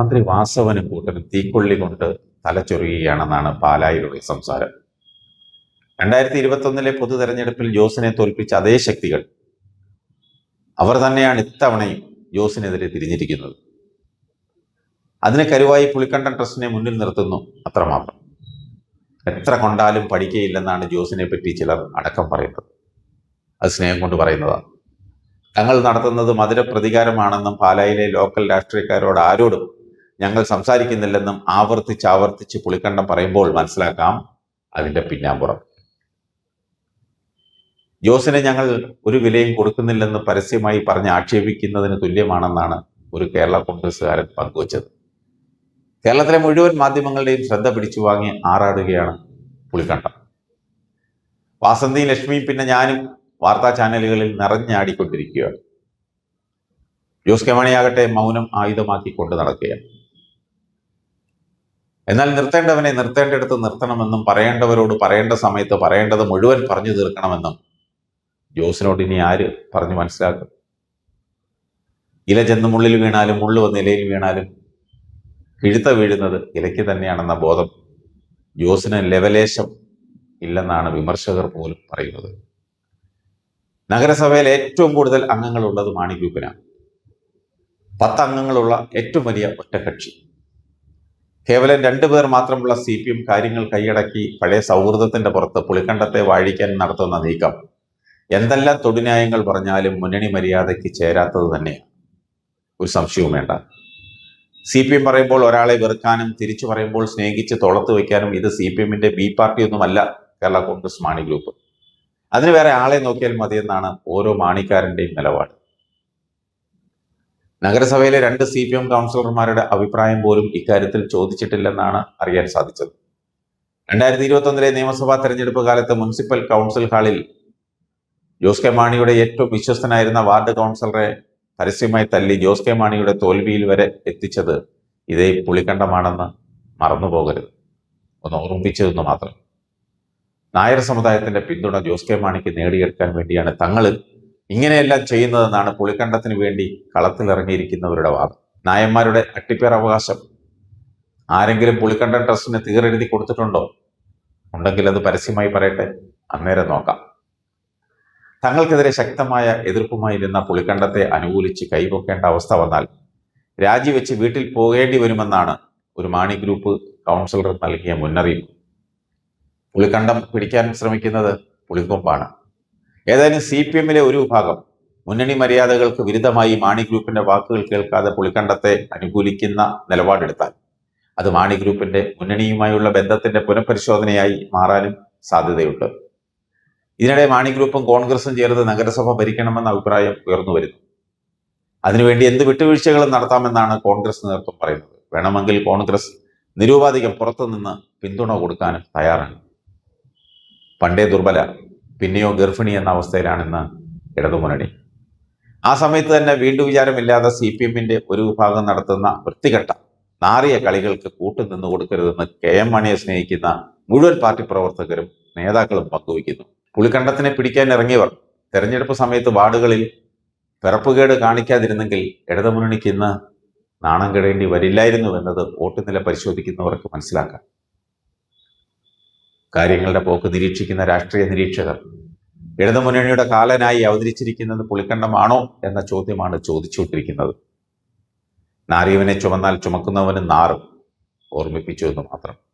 മന്ത്രി വാസവനും കൂട്ടനും തീക്കൊള്ളി കൊണ്ട് തലച്ചൊറിയുകയാണെന്നാണ് പാലായിലുള്ള സംസാരം. രണ്ടായിരത്തി ഇരുപത്തൊന്നിലെ പൊതു തെരഞ്ഞെടുപ്പിൽ ജോസിനെ തോൽപ്പിച്ച അതേ ശക്തികൾ അവർ തന്നെയാണ് ഇത്തവണയും ജോസിനെതിരെ തിരിഞ്ഞിരിക്കുന്നത്. അതിന് കരുവായി പുളിക്കണ്ടൻ ട്രസ്റ്റിനെ മുന്നിൽ നിർത്തുന്നു അത്രമാത്രം. എത്ര കൊണ്ടാലും പഠിക്കയില്ലെന്നാണ് ജോസിനെ പറ്റി ചിലർ അടക്കം പറയുന്നത്. അത് സ്നേഹം കൊണ്ട് പറയുന്നതാണ്. തങ്ങൾ നടത്തുന്നത് മധുര പ്രതികാരമാണെന്നും പാലായിലെ ലോക്കൽ രാഷ്ട്രീയക്കാരോട് ആരോടും ഞങ്ങൾ സംസാരിക്കുന്നില്ലെന്നും ആവർത്തിച്ച് ആവർത്തിച്ച് പുളിക്കണ്ടം പറയുമ്പോൾ മനസ്സിലാക്കാം അതിന്റെ പിന്നാമ്പുറം. ജോസിനെ ഞങ്ങൾ ഒരു വിലയും കൊടുക്കുന്നില്ലെന്ന് പരസ്യമായി പറഞ്ഞ് ആക്ഷേപിക്കുന്നതിന് തുല്യമാണെന്നാണ് ഒരു കേരള കോൺഗ്രസ്സുകാരൻ പങ്കുവച്ചത്. കേരളത്തിലെ മുഴുവൻ മാധ്യമങ്ങളുടെയും ശ്രദ്ധ പിടിച്ചു വാങ്ങി ആറാടുകയാണ് പുളിക്കണ്ടം. വാസന്തി ലക്ഷ്മിയും പിന്നെ ഞാനും വാർത്താ ചാനലുകളിൽ നിറഞ്ഞാടിക്കൊണ്ടിരിക്കുകയാണ്. ജോസ് കെ മാണിയാകട്ടെ മൗനം ആയുധമാക്കി കൊണ്ട് നടക്കുകയാണ്. എന്നാൽ നിർത്തേണ്ടവനെ നിർത്തേണ്ടിടത്ത് നിർത്തണമെന്നും പറയേണ്ടവരോട് പറയേണ്ട സമയത്ത് പറയേണ്ടത് മുഴുവൻ പറഞ്ഞു തീർക്കണമെന്നും ജോസിനോട് ഇനി ആര് പറഞ്ഞു മനസ്സിലാക്കും? ഇല ചെന്ന് മുള്ളിൽ വീണാലും മുള്ളു വന്ന് ഇലയിൽ വീണാലും കിഴുത്ത വീഴുന്നത് ഇലയ്ക്ക് തന്നെയാണെന്ന ബോധം ജോസിന് ലെവലേശം ഇല്ലെന്നാണ് വിമർശകർ പോലും പറയുന്നത്. നഗരസഭയിൽ ഏറ്റവും കൂടുതൽ അംഗങ്ങളുള്ളത് മാണി ഗ്രൂപ്പിനാണ്. പത്ത് അംഗങ്ങളുള്ള ഏറ്റവും വലിയ ഒറ്റക്കക്ഷി കേവലം രണ്ടു പേർ മാത്രമുള്ള സി പി എം കാര്യങ്ങൾ കൈയടക്കി പഴയ സൗഹൃദത്തിന്റെ പുറത്ത് പുളിക്കണ്ടത്തെ വാഴിക്കാൻ നടത്തുന്ന നീക്കം. എന്തെല്ലാം തൊടുന്യായങ്ങൾ പറഞ്ഞാലും മുന്നണി മര്യാദയ്ക്ക് ചേരാത്തത് തന്നെയാണ്. ഒരു സംശയവും വേണ്ട. സി പി എം പറയുമ്പോൾ ഒരാളെ വെറുക്കാനും തിരിച്ചു പറയുമ്പോൾ സ്നേഹിച്ച് തുളത്ത് വയ്ക്കാനും ഇത് സി പി എമ്മിന്റെ ബി പാർട്ടി ഒന്നുമല്ല കേരള കോൺഗ്രസ് മാണി ഗ്രൂപ്പ്. അതിന് വേറെ ആളെ നോക്കിയാൽ മതിയെന്നാണ് ഓരോ മാണിക്കാരന്റെയും നിലപാട്. നഗരസഭയിലെ രണ്ട് സി പി എം കൗൺസിലർമാരുടെ അഭിപ്രായം പോലും ഇക്കാര്യത്തിൽ ചോദിച്ചിട്ടില്ലെന്നാണ് അറിയാൻ സാധിച്ചത്. രണ്ടായിരത്തി ഇരുപത്തൊന്നിലെ നിയമസഭാ തെരഞ്ഞെടുപ്പ് കാലത്ത് മുനിസിപ്പൽ കൗൺസിൽ ഹാളിൽ ജോസ് കെ മാണിയുടെ ഏറ്റവും വിശ്വസ്തനായിരുന്ന വാർഡ് കൗൺസിലറെ പരസ്യമായി തല്ലി ജോസ് കെ മാണിയുടെ തോൽവിയിൽ വരെ എത്തിച്ചത് ഇതേ പുളിക്കണ്ടമാണെന്ന് മറന്നുപോകരുത്. ഒന്ന് ഓർമ്മിച്ചതെന്ന് മാത്രം. നായർ സമുദായത്തിന്റെ പിന്തുണ ജോസ് കെ മാണിക്ക് നേടിയെടുക്കാൻ വേണ്ടിയാണ് തങ്ങൾ ഇങ്ങനെയെല്ലാം ചെയ്യുന്നതെന്നാണ് പുളിക്കണ്ടത്തിന് വേണ്ടി കളത്തിലിറങ്ങിയിരിക്കുന്നവരുടെ വാദം. നായന്മാരുടെ അട്ടിപ്പേർ അവകാശം. ആരെങ്കിലും പുളിക്കണ്ടൻ ട്രസ്റ്റിന് തീരെഴുതി കൊടുത്തിട്ടുണ്ടോ? ഉണ്ടെങ്കിൽ അത് പരസ്യമായി പറയട്ടെ. അന്നേരം നോക്കാം. തങ്ങൾക്കെതിരെ ശക്തമായ എതിർപ്പുമായി നിന്ന പുളിക്കണ്ടത്തെ അനുകൂലിച്ച് കൈപൊക്കേണ്ട അവസ്ഥ വന്നാൽ രാജിവെച്ച് വീട്ടിൽ പോകേണ്ടി വരുമെന്നാണ് ഒരു മാണി ഗ്രൂപ്പ് കൗൺസിലർ നൽകിയ മുന്നറിയിപ്പ്. പുളിക്കണ്ടം പിടിക്കാൻ ശ്രമിക്കുന്നത് പുളിക്കൊമ്പാണ്. ഏതായാലും സി പി എമ്മിലെ ഒരു വിഭാഗം മുന്നണി മര്യാദകൾക്ക് വിരുദ്ധമായി മാണി ഗ്രൂപ്പിന്റെ വാക്കുകൾ കേൾക്കാതെ പുളിക്കണ്ടത്തെ അനുകൂലിക്കുന്ന നിലപാടെടുത്താൽ അത് മാണി ഗ്രൂപ്പിന്റെ മുന്നണിയുമായുള്ള ബന്ധത്തിന്റെ പുനഃപരിശോധനയായി മാറാനും സാധ്യതയുണ്ട്. ഇതിനിടെ മാണി ഗ്രൂപ്പും കോൺഗ്രസും ചേർന്ന് നഗരസഭ ഭരിക്കണമെന്ന അഭിപ്രായം ഉയർന്നു വരുന്നു. അതിനുവേണ്ടി എന്ത് വിട്ടുവീഴ്ചകളും നടത്താമെന്നാണ് കോൺഗ്രസ് നേതൃത്വം പറയുന്നത്. വേണമെങ്കിൽ കോൺഗ്രസ് നിരൂപാധികം പുറത്തുനിന്ന് പിന്തുണ കൊടുക്കാനും തയ്യാറാണ്. പണ്ടേ ദുർബല പിന്നെയോ ഗർഭിണി എന്ന അവസ്ഥയിലാണെന്ന് ഇടതുമുന്നണി. ആ സമയത്ത് തന്നെ വീണ്ടും വിചാരമില്ലാതെ സി പി എമ്മിന്റെ ഒരു വിഭാഗം നടത്തുന്ന വൃത്തികെട്ട നാറിയ കളികൾക്ക് കൂട്ടുനിന്ന് കൊടുക്കരുതെന്ന് കെ എം മണിയെ സ്നേഹിക്കുന്ന മുഴുവൻ പാർട്ടി പ്രവർത്തകരും നേതാക്കളും പങ്കുവയ്ക്കുന്നു. പുളിക്കണ്ടത്തിനെ പിടിക്കാൻ ഇറങ്ങിയവർ തെരഞ്ഞെടുപ്പ് സമയത്ത് വാർഡുകളിൽ പിറപ്പുകേട് കാണിക്കാതിരുന്നെങ്കിൽ ഇടതുമുന്നണിക്ക് ഇന്ന് നാണം കെടേണ്ടി വരില്ലായിരുന്നു എന്നത് വോട്ട് നില പരിശോധിക്കുന്നവർക്ക് മനസ്സിലാക്കാം. കാര്യങ്ങളുടെ പോക്ക് നിരീക്ഷിക്കുന്ന രാഷ്ട്രീയ നിരീക്ഷകർ. ഇടതുമുന്നണിയുടെ കാലനായി അവതരിച്ചിരിക്കുന്നത് പുളിക്കണ്ടമാണോ എന്ന ചോദ്യമാണ് ചോദിച്ചുകൊണ്ടിരിക്കുന്നത്. നാരിയവനെ ചുമന്നാൽ ചുമക്കുന്നവന് നാറും. ഓർമ്മിപ്പിച്ചു എന്ന് മാത്രം.